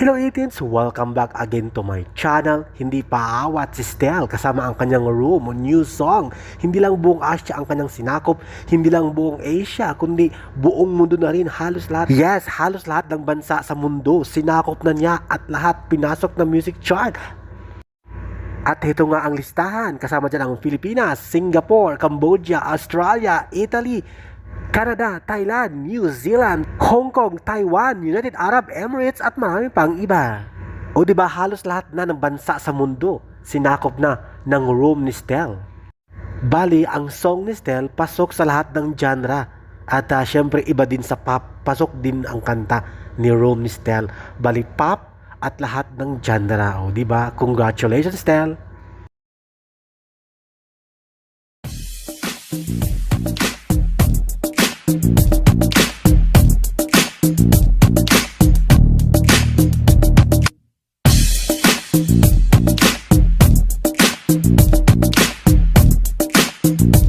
Hello 18s! Welcome back again to my channel. Hindi pa awat si Stel kasama ang kanyang room new song. Hindi lang buong Asia ang kanyang sinakop, hindi lang buong Asia, kundi buong mundo na rin halos lahat. Yes, halos lahat ng bansa sa mundo sinakop na niya at lahat pinasok na music chart. At ito nga ang listahan. Kasama dyan ang Pilipinas, Singapore, Cambodia, Australia, Italy, Canada, Thailand, New Zealand, Hong Kong, Taiwan, United Arab Emirates at marami pang iba. O di ba halos lahat na ng bansa sa mundo sinakop na ng room ni Stel. Bali, ang song ni Stel pasok sa lahat ng genre. At ah, syempre iba din sa pop, pasok din ang kanta ni Room ni Stel. Bali, pop at lahat ng genre. O di ba? Congratulations, Stel! Thank you